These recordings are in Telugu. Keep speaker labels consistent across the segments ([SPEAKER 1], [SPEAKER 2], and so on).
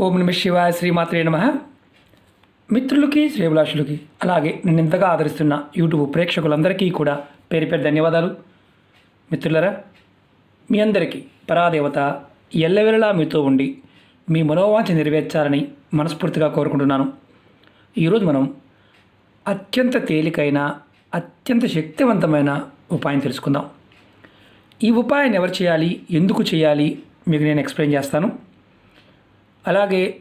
[SPEAKER 1] ఓం నమ శివాయ శ్రీమాత్రే నమ. మిత్రులకి శ్రేభిలాషులకి అలాగే నేను ఇంతగా ఆదరిస్తున్న యూట్యూబ్ ప్రేక్షకులందరికీ కూడా పేరు పేరు ధన్యవాదాలు. మిత్రులరా మీ అందరికీ పరాదేవత ఎల్లవెల్లలా మీతో ఉండి మీ మనోవాంఛ నెరవేర్చాలని మనస్ఫూర్తిగా కోరుకుంటున్నాను. ఈరోజు మనం అత్యంత తేలికైన అత్యంత శక్తివంతమైన ఉపాయం తెలుసుకుందాం. ఈ ఉపాయాన్ని ఎవరు చేయాలి? ఎందుకు చేయాలి? మీకు నేను ఎక్స్ప్లెయిన్ చేస్తాను. అలాగే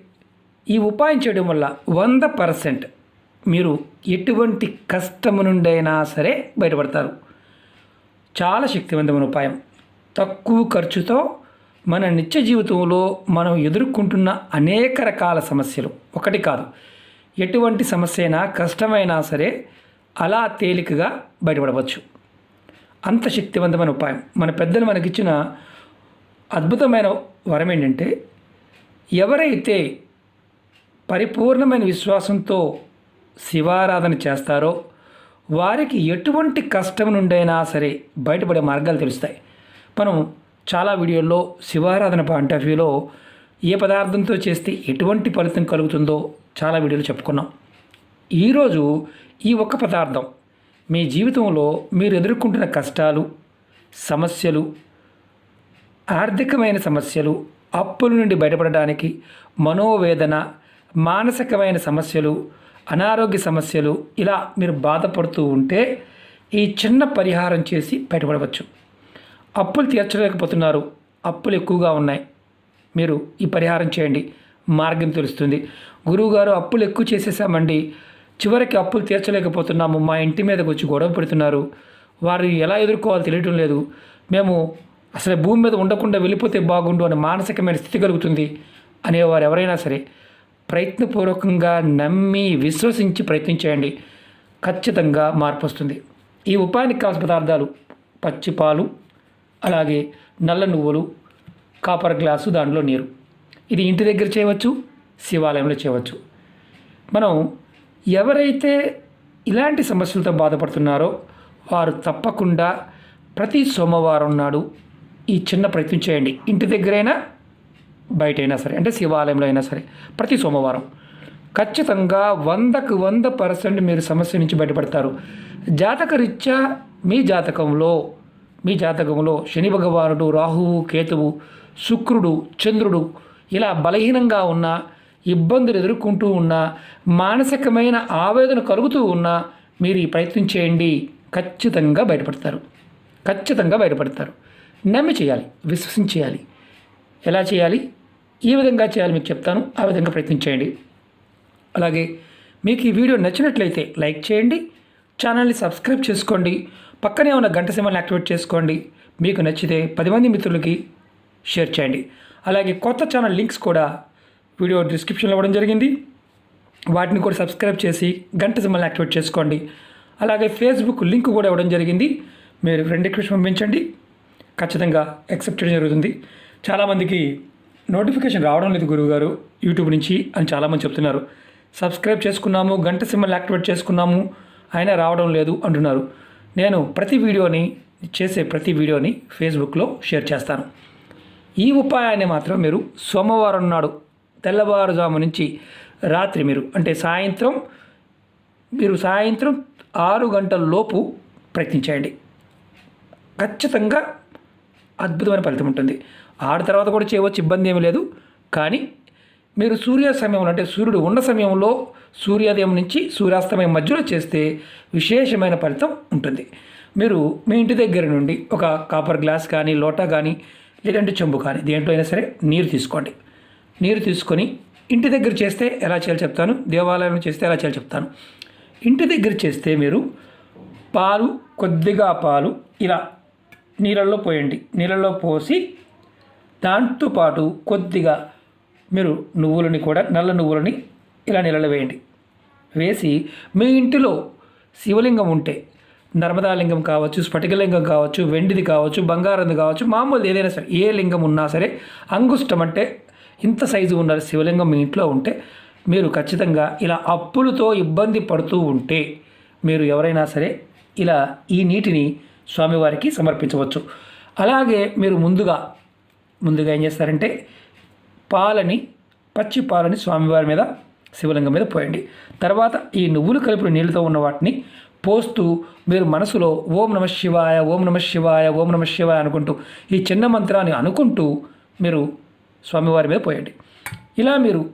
[SPEAKER 1] ఈ ఉపాయం చేయడం వల్ల వంద పర్సెంట్ మీరు ఎటువంటి కష్టము నుండైనా సరే బయటపడతారు. చాలా శక్తివంతమైన ఉపాయం. తక్కువ ఖర్చుతో మన నిత్య జీవితంలో మనం ఎదుర్కొంటున్న అనేక రకాల సమస్యలు. ఒకటి కాదు ఎటువంటి సమస్య అయినా కష్టమైనా సరే అలా తేలికగా బయటపడవచ్చు. అంత శక్తివంతమైన ఉపాయం. మన పెద్దలు మనకిచ్చిన అద్భుతమైన వరం ఏంటంటే ఎవరైతే పరిపూర్ణమైన విశ్వాసంతో శివారాధన చేస్తారో వారికి ఎటువంటి కష్టం నుండైనా సరే బయటపడే మార్గాలు తెలుస్తాయి. మనం చాలా వీడియోల్లో శివారాధన పాయింట్ ఆఫ్ వ్యూలో ఏ పదార్థంతో చేస్తే ఎటువంటి ఫలితం కలుగుతుందో చాలా వీడియోలు చెప్పుకున్నాం. ఈరోజు ఈ ఒక్క పదార్థం మీ జీవితంలో మీరు ఎదుర్కొంటున్న కష్టాలు సమస్యలు ఆర్థికమైన సమస్యలు అప్పుల నుండి బయటపడడానికి మనోవేదన మానసికమైన సమస్యలు అనారోగ్య సమస్యలు ఇలా మీరు బాధపడుతూ ఉంటే ఈ చిన్న పరిహారం చేసి బయటపడవచ్చు. అప్పులు తీర్చలేకపోతున్నారు. అప్పులు ఎక్కువగా ఉన్నాయి. మీరు ఈ పరిహారం చేయండి. మార్గం తెలుస్తుంది. గురువుగారు అప్పులు ఎక్కువ చేసేసామండి. చివరికి అప్పులు తీర్చలేకపోతున్నాము. మా ఇంటి మీదకి వచ్చి గొడవ పెడుతున్నారు. వారు ఎలా ఎదుర్కోవాలో తెలియటం లేదు. మేము అసలు భూమి మీద ఉండకుండా వెళ్ళిపోతే బాగుండు అనే మానసికమైన స్థితి కలుగుతుంది అనేవారు ఎవరైనా సరే. ప్రయత్నపూర్వకంగా నమ్మి విశ్వసించి ప్రయత్నించేయండి ఖచ్చితంగా మార్పు వస్తుంది. ఈ ఉపాయానికి కావాల్సిన పదార్థాలు పచ్చి పాలు అలాగే నల్ల నువ్వులు కాపర్ గ్లాసు దాంట్లో నీరు. ఇది ఇంటి దగ్గర చేయవచ్చు శివాలయంలో చేయవచ్చు. మనం ఎవరైతే ఇలాంటి సమస్యలతో బాధపడుతున్నారో వారు తప్పకుండా ప్రతి సోమవారం నాడు ఈ చిన్న ప్రయత్నం చేయండి. ఇంటి దగ్గరైనా బయటైనా సరే అంటే శివాలయంలో అయినా సరే ప్రతి సోమవారం ఖచ్చితంగా వందకు వంద పర్సెంట్ మీరు సమస్య నుంచి బయటపడతారు. జాతక రీత్యా మీ జాతకంలో మీ జాతకంలో శని భగవానుడు రాహువు కేతువు శుక్రుడు చంద్రుడు ఇలా బలహీనంగా ఉన్న ఇబ్బందులు ఎదుర్కొంటూ ఉన్న మానసికమైన ఆవేదన కలుగుతూ ఉన్నా మీరు ఈ ప్రయత్నం చేయండి. ఖచ్చితంగా బయటపడతారు. ఖచ్చితంగా బయటపడతారు. నమ్మి చేయాలి విశ్వసించి చేయాలి ఎలా చేయాలి? ఏ విధంగా చేయాలి మీకు చెప్తాను. ఆ విధంగా ప్రయత్నించేయండి అలాగే మీకు ఈ వీడియో నచ్చినట్లయితే లైక్ చేయండి ఛానల్ని సబ్స్క్రైబ్ చేసుకోండి పక్కనే ఉన్న గంట సింబల్ని యాక్టివేట్ చేసుకోండి. మీకు నచ్చితే పది మంది మిత్రులకి షేర్ చేయండి. అలాగే కొత్త ఛానల్ లింక్స్ కూడా వీడియో డిస్క్రిప్షన్లో ఇవ్వడం జరిగింది. వాటిని కూడా సబ్స్క్రైబ్ చేసి గంట సింబల్ని యాక్టివేట్ చేసుకోండి. అలాగే ఫేస్బుక్ లింక్ కూడా ఇవ్వడం జరిగింది. మీరు ఫ్రెండ్ రిక్వెస్ట్ పంపించండి. ఖచ్చితంగా యాక్సెప్ట్ చేయడం జరుగుతుంది. చాలామందికి నోటిఫికేషన్ రావడం లేదు గురువుగారు యూట్యూబ్ నుంచి అని చాలామంది చెప్తున్నారు. సబ్స్క్రైబ్ చేసుకున్నాము గంట సింబల్ యాక్టివేట్ చేసుకున్నాము అయినా రావడం లేదు అంటున్నారు. నేను ప్రతి వీడియోని చేసే ప్రతి వీడియోని ఫేస్బుక్లో షేర్ చేస్తాను. ఈ ఉపాయాన్ని మాత్రం మీరు సోమవారం నాడు తెల్లవారుజాము నుంచి రాత్రి మీరు అంటే సాయంత్రం మీరు సాయంత్రం ఆరు గంటల లోపు ప్రయత్నించేయండి. ఖచ్చితంగా అద్భుతమైన ఫలితం ఉంటుంది. ఆరు తర్వాత కూడా చేయవచ్చు ఇబ్బంది ఏమీ లేదు. కానీ మీరు సూర్య సమయంలో అంటే సూర్యుడు ఉన్న సమయంలో సూర్యోదయం నుంచి సూర్యాస్తమయం మధ్యలో చేస్తే విశేషమైన ఫలితం ఉంటుంది. మీరు మీ ఇంటి దగ్గర నుండి ఒక కాపర్ గ్లాస్ కానీ లోటా కానీ లేదంటే చెంబు కానీ దేంట్లో అయినా సరే నీరు తీసుకోండి. నీరు తీసుకొని ఇంటి దగ్గర చేస్తే ఎలా చేయాలో చెప్తాను. దేవాలయంలో చేస్తే ఎలా చేయాలో చెప్తాను. ఇంటి దగ్గర చేస్తే మీరు పాలు కొద్దిగా పాలు ఇలా నీళ్ళల్లో పోయండి. నీళ్ళల్లో పోసి దాంతో పాటు కొద్దిగా మీరు నువ్వులని కూడా నల్ల నువ్వులని ఇలా నీళ్ళలో వేయండి. వేసి మీ ఇంటిలో శివలింగం ఉంటే నర్మదా లింగం కావచ్చు స్ఫటికలింగం కావచ్చు వెండిది కావచ్చు బంగారంది కావచ్చు మామూలు ఏదైనా సరే ఏ లింగం ఉన్నా సరే అంగుష్టం అంటే ఇంత సైజు ఉన్న శివలింగం మీ ఇంట్లో ఉంటే మీరు ఖచ్చితంగా ఇలా అప్పులతో ఇబ్బంది పడుతూ ఉంటే మీరు ఎవరైనా సరే ఇలా ఈ నీటిని స్వామివారికి సమర్పించవచ్చు. అలాగే మీరు ముందుగా ముందుగా ఏం చేస్తారంటే పాలని పచ్చి పాలని స్వామివారి మీద శివలింగం మీద పోయండి. తర్వాత ఈ నువ్వులు కలిపిన నీళ్ళతో ఉన్న వాటిని పోస్తూ మీరు మనసులో ఓం నమ శివాయ ఓం నమ శివాయ ఓం నమ శివాయ అనుకుంటూ ఈ చిన్న మంత్రాన్ని అనుకుంటూ మీరు స్వామివారి మీద పోయండి. ఇలా మీరు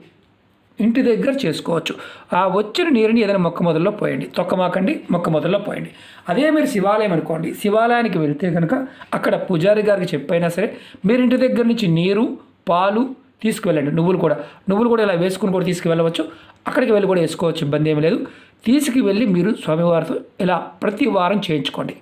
[SPEAKER 1] ఇంటి దగ్గర చేసుకోవచ్చు. ఆ వచ్చిన నీరుని ఏదైనా మొక్క మొదల్లో పోయండి. తొక్కమాకండి మొక్క మొదల్లో పోయండి. అదే మీరు శివాలయం అనుకోండి. శివాలయానికి వెళ్తే కనుక అక్కడ పూజారి గారికి చెప్పైనా సరే మీరు ఇంటి దగ్గర నుంచి నీరు పాలు తీసుకువెళ్ళండి. నువ్వులు కూడా. నువ్వులు కూడా ఇలా వేసుకుని కూడా తీసుకువెళ్ళవచ్చు. అక్కడికి వెళ్ళి కూడా వేసుకోవచ్చు. ఇబ్బంది ఏమీ లేదు. తీసుకువెళ్ళి మీరు స్వామివారితో ఇలా ప్రతి వారం చేయించుకోండి.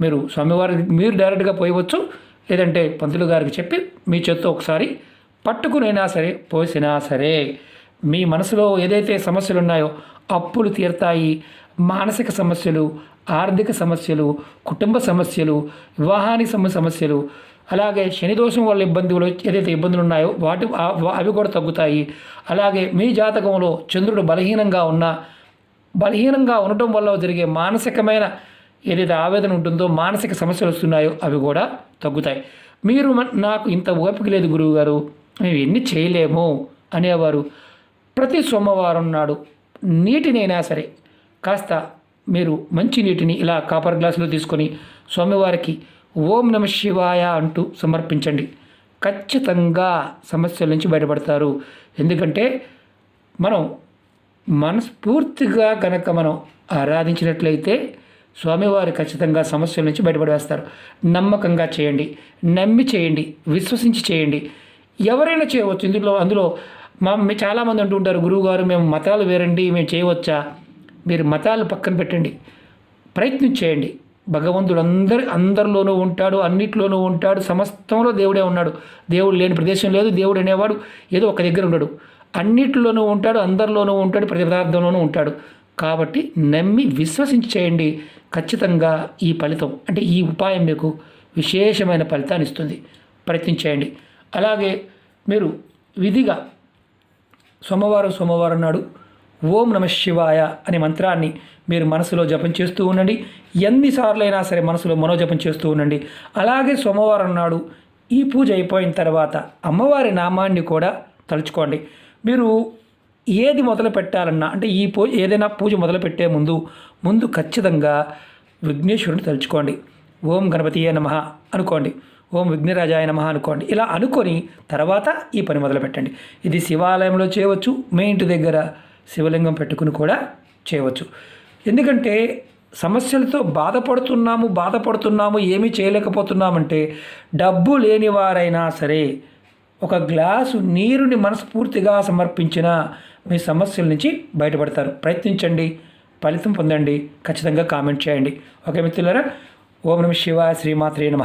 [SPEAKER 1] మీరు స్వామివారికి మీరు డైరెక్ట్గా పోయవచ్చు. లేదంటే పంతులు గారికి చెప్పి మీ చేత్తో ఒకసారి పట్టుకునైనా సరే పోసినా సరే మీ మనసులో ఏదైతే సమస్యలు ఉన్నాయో అప్పులు తీరుతాయి. మానసిక సమస్యలు ఆర్థిక సమస్యలు కుటుంబ సమస్యలు వివాహానికి సమస్యలు అలాగే శని దోషం వల్ల ఇబ్బందులు ఏదైతే ఇబ్బందులు ఉన్నాయో వాటి అవి కూడా తగ్గుతాయి. అలాగే మీ జాతకంలో చంద్రుడు బలహీనంగా ఉన్నా బలహీనంగా ఉండటం వల్ల జరిగే మానసికమైన ఏదైతే ఆవేదన ఉంటుందో మానసిక సమస్యలు వస్తున్నాయో అవి కూడా తగ్గుతాయి. మీరు నాకు ఇంత ఓపిక లేదు గురువు గారు మేము ఎన్ని చేయలేము అనేవారు. ప్రతి సోమవారం నాడు నీటినైనా సరే కాస్త మీరు మంచి నీటిని ఇలా కాపర్ గ్లాసులో తీసుకొని స్వామివారికి ఓం నమ శివాయ అంటూ సమర్పించండి. ఖచ్చితంగా సమస్యల నుంచి బయటపడతారు. ఎందుకంటే మనం మనస్ఫూర్తిగా కనుక మనం ఆరాధించినట్లయితే స్వామివారు ఖచ్చితంగా సమస్యల నుంచి బయటపడేస్తారు. నమ్మకంగా చేయండి. నమ్మి చేయండి. విశ్వసించి చేయండి. ఎవరైనా చేయవచ్చు. ఇందులో అందులో మా మీ చాలామంది అంటూ ఉంటారు గురువుగారు మేము మతాలు వేరండి మేము చేయవచ్చా? మీరు మతాలు పక్కన పెట్టండి ప్రయత్నం చేయండి. భగవంతుడు అందరి అందరిలోనూ ఉంటాడు అన్నిట్లోనూ ఉంటాడు సమస్తంలో దేవుడే ఉన్నాడు. దేవుడు లేని ప్రదేశం లేదు దేవుడు అనేవాడు ఏదో ఒక దగ్గర ఉండడు. అన్నిట్లోనూ ఉంటాడు అందరిలోనూ ఉంటాడు ప్రతి పదార్థంలోనూ ఉంటాడు. కాబట్టి నమ్మి విశ్వసించి చేయండి. ఖచ్చితంగా ఈ ఫలితం అంటే ఈ ఉపాయం మీకు విశేషమైన ఫలితాన్ని ఇస్తుంది. ప్రయత్నించేయండి అలాగే మీరు విధిగా సోమవారం సోమవారం నాడు ఓం నమ శివాయ అనే మంత్రాన్ని మీరు మనసులో జపం చేస్తూ ఉండండి. ఎన్నిసార్లు అయినా సరే మనసులో మనోజపం చేస్తూ ఉండండి. అలాగే సోమవారం నాడు ఈ పూజ అయిపోయిన తర్వాత అమ్మవారి నామాన్ని కూడా తలుచుకోండి. మీరు ఏది మొదలు పెట్టాలన్నా అంటే ఈ పూజ ఏదైనా పూజ మొదలు పెట్టే ముందు ముందు ఖచ్చితంగా విఘ్నేశ్వరుని తలుచుకోండి. ఓం గణపతియే నమ అనుకోండి. ఓం విఘ్నరాజాయ నమ అనుకోండి. ఇలా అనుకొని తర్వాత ఈ పని మొదలు పెట్టండి ఇది శివాలయంలో చేయవచ్చు. మీ ఇంటి దగ్గర శివలింగం పెట్టుకుని కూడా చేయవచ్చు. ఎందుకంటే సమస్యలతో బాధపడుతున్నాము బాధపడుతున్నాము ఏమీ చేయలేకపోతున్నామంటే డబ్బు లేని వారైనా సరే ఒక గ్లాసు నీరుని మనస్ఫూర్తిగా సమర్పించిన మీ సమస్యల నుంచి బయటపడతారు. ప్రయత్నించండి. ఫలితం పొందండి. ఖచ్చితంగా కామెంట్ చేయండి. ఓకే మిత్రులారా? ఓం నమ శివ శ్రీమాత్రే నమ.